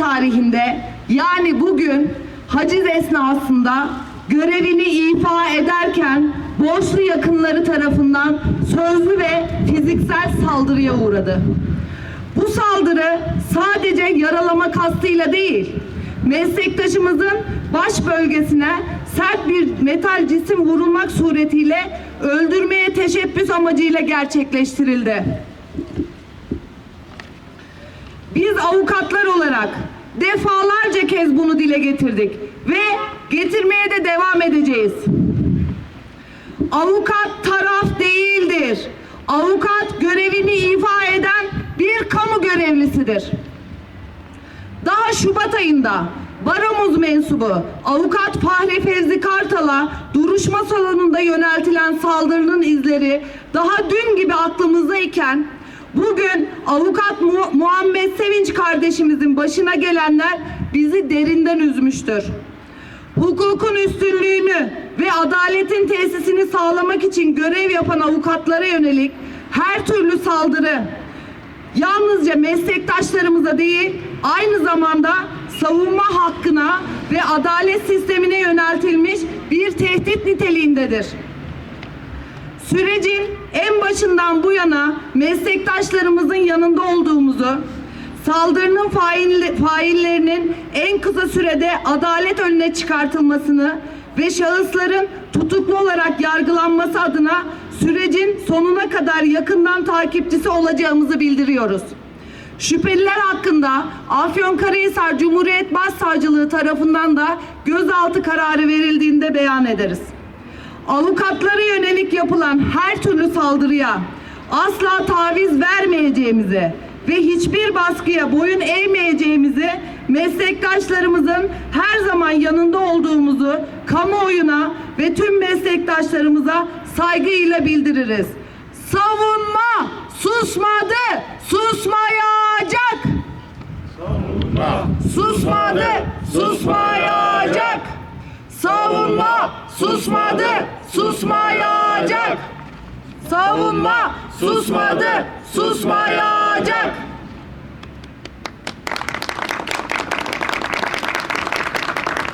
tarihinde yani bugün haciz esnasında görevini ifa ederken borçlu yakınları tarafından sözlü ve fiziksel saldırıya uğradı. Bu saldırı sadece yaralama kastıyla değil, meslektaşımızın baş bölgesine sert bir metal cisim vurulmak suretiyle öldürmeye teşebbüs amacıyla gerçekleştirildi. Biz avukatlar olarak defalarca kez bunu dile getirdik ve getirmeye de devam edeceğiz. Avukat taraf değildir. Avukat görevini ifa eden bir kamu görevlisidir. Daha Şubat ayında Baromuz mensubu avukat Fahri Fevzi Kartal'a duruşma salonunda yöneltilen saldırının izleri daha dün gibi aklımızdayken bugün avukat Mu- Muhammed Sevinç kardeşimizin başına gelenler bizi derinden üzmüştür. Hukukun üstünlüğünü ve adaletin tesisini sağlamak için görev yapan avukatlara yönelik her türlü saldırı yalnızca meslektaşlarımıza değil aynı zamanda savunma hakkına ve adalet sistemine yöneltilmiş bir tehdit niteliğindedir. Sürecin en başından bu yana meslektaşlarımızın yanında olduğumuzu, saldırının faillerinin en kısa sürede adalet önüne çıkartılmasını ve şahısların tutuklu olarak yargılanması adına sürecin sonuna kadar yakından takipçisi olacağımızı bildiriyoruz. Şüpheliler hakkında Afyonkarahisar Cumhuriyet Başsavcılığı tarafından da gözaltı kararı verildiğinde beyan ederiz. Avukatlara yönelik yapılan her türlü saldırıya asla taviz vermeyeceğimizi ve hiçbir baskıya boyun eğmeyeceğimizi meslektaşlarımızın her zaman yanında olduğumuzu kamuoyuna ve tüm meslektaşlarımıza saygıyla bildiririz. Savunma susmadı, susmayacak. Susmadı, susmayacak. Savunma susmadı, susmayacak. Savunma susmadı, susmayacak.